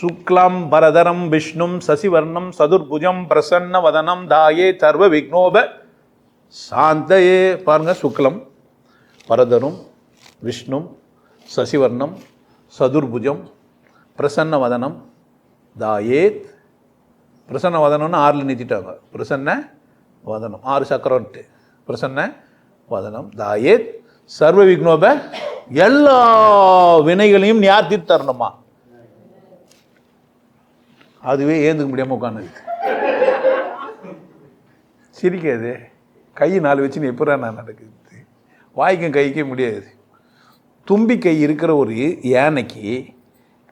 சுக்லம் பரதரம் விஷ்ணும் சசிவர்ணம் சதுர்புஜம் பிரசன்ன வதனம் தாயே சர்வ விக்னோப. சாந்தையே பாருங்க சுக்லம் பரதரும் விஷ்ணும் சசிவர்ணம் சதுர்புஜம் பிரசன்ன வதனம் தாயேத் பிரசன்ன வதனம்னு ஆறில் நிறுத்திட்டாங்க. பிரசன்ன வதனம் ஆறு சக்கரம்ட்டு பிரசன்ன வதனம் தாயேத் சர்வ விக்னோப. எல்லா வினைகளையும் யார் தரணுமா? அதுவே ஏந்துக்க முடியாமல் உட்காந்துருக்கு சிரிக்காது. கை நாலு வச்சு நீ எப்படா நான் நடக்குது? வாய்க்கும் கைக்கும் முடியாது. தும்பி கை இருக்கிற ஒரு யானைக்கு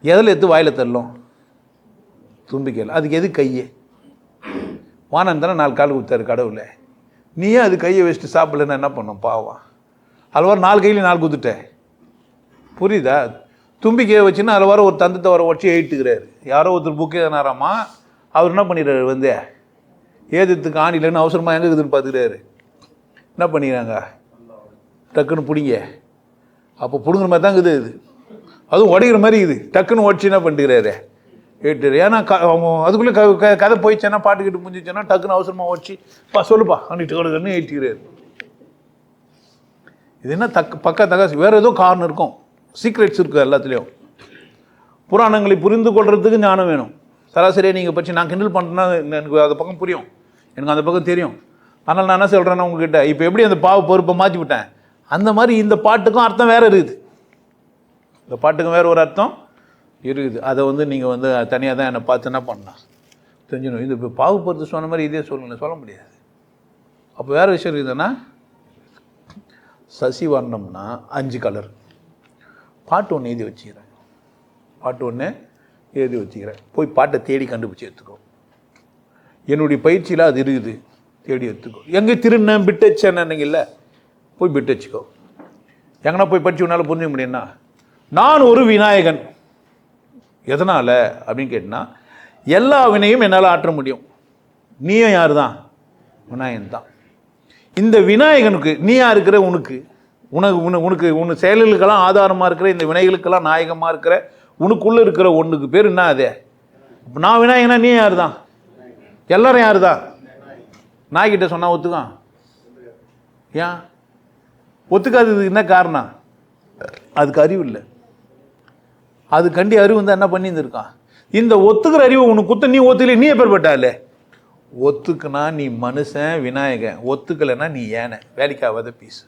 எதில் எடுத்து வாயில் தள்ளும்? தும்பிக்கையில் அதுக்கு எது கையே? வானன் தானே நாலு கால் கொடுத்தாரு கடவுளை. நீயே அது கையை வச்சுட்டு சாப்பிடலன்னா என்ன பண்ணும்? பாவம். அதில் நாலு கையிலையும் நாலு குத்துட்ட புரியுதா? தும்பிக்கையை வச்சுன்னா அதில் வர ஒரு தந்தத்தை வர வச்சு எழுட்டுக்கிறாரு யாரோ ஒருத்தர் புக்கே தானாராமா அவர் என்ன பண்ணிடுறாரு வந்து? ஏதத்துக்கு ஆணிலன்னு அவசரமாக எங்கே இருக்குதுன்னு பார்த்துக்கிறாரு என்ன பண்ணிக்கிறாங்க? டக்குன்னு பிடிங்க. அப்போ பிடுங்குற மாதிரி தான் இருக்குது இது. அதுவும் உடைக்கிற மாதிரி இது டக்குன்னு உடச்சி என்ன பண்ணிக்கிறாரு ஏட்டு ஏன்னா க அவன் அதுக்குள்ளே க க கதை போயிடுச்சேன்னா பாட்டுக்கிட்டு முடிஞ்சிச்சேன்னா டக்குன்னு அவசரமாக உடச்சி பா சொல்லுப்பா அன்னிட்டு கொடுக்கன்னு ஏற்றிக்கிறாரு இது என்ன தக்க பக்க தக வேறு ஏதோ காரணம் இருக்கும். சீக்ரெட்ஸ் இருக்குது எல்லாத்துலேயும். புராணங்களை புரிந்து கொள்றதுக்கு ஞானம் வேணும். சராசரியாக நீங்கள் பற்றி நான் கிண்டல் பண்ணுறேன்னா எனக்கு அந்த பக்கம் புரியும். எனக்கு அந்த பக்கம் தெரியும். ஆனால் நான் என்ன சொல்கிறேன்னா உங்ககிட்ட இப்போ எப்படி அந்த பாவ பொறுப்பை மாற்றி விட்டேன்? அந்த மாதிரி இந்த பாட்டுக்கும் அர்த்தம் வேறு இருக்குது. இந்த பாட்டுக்கும் வேறு ஒரு அர்த்தம் இருக்குது. அதை வந்து நீங்கள் வந்து தனியாக தான் என்னை பார்த்து என்ன பண்ணலாம் தெரிஞ்சிடும் இது இப்போ பாவு பொறுத்து சொன்ன மாதிரி இதே சொல்லுங்க சொல்ல முடியாது. அப்போ வேறு விஷயம் இருக்குதுன்னா சசி வர்ணம்னா அஞ்சு கலர் பாட்டு ஒன்று எழுதி வச்சுக்கிறேன். பாட்டு ஒன்று எழுதி வச்சுக்கிறேன். போய் பாட்டை தேடி கண்டுபிடிச்சி எடுத்துக்கோ. என்னுடைய பயிற்சியில் அது இருக்குது. தேடி எடுத்துக்கோ. எங்கே திருநேன் பிட்டு இல்லை போய் பிட்டு வச்சுக்கோ. எங்கன்னா போய் படிச்சு உன்னால் புரிஞ்சுக்க முடியும்னா நான் ஒரு விநாயகன். எதனால்? அப்படின்னு கேட்டால் எல்லா வினையும் என்னால் ஆற்ற முடியும். நீயும் யார் தான் விநாயகன் தான் இந்த விநாயகனுக்கு நீயா இருக்கிற உனக்கு? உனக்கு உன உனக்கு உன் செயல்களுக்கெல்லாம் ஆதாரமாக இருக்கிற இந்த வினைகளுக்கெல்லாம் நாயகமாக இருக்கிற உனக்குள்ளே இருக்கிற ஒன்றுக்கு பேர் என்ன அது? இப்போ நான் விநாயகனா நீ யார் தான் எல்லாரும் யார் தான் நாய்கிட்ட சொன்னால் ஒத்துக்கான் ஏன்? ஒத்துக்காததுக்கு என்ன காரணம்? அதுக்கு அறிவு இல்லை. அது கண்டி அறிவு தான் என்ன பண்ணியிருந்திருக்கான் இந்த ஒத்துக்கிற அறிவு உனக்கு குத்த நீ ஒத்துக்கல நீ எப்பேற்பட்டாலே ஒத்துக்குனா நீ மனுஷன் விநாயகன். ஒத்துக்கலைன்னா நீ ஏனை வேலைக்காகாத பீஸ்.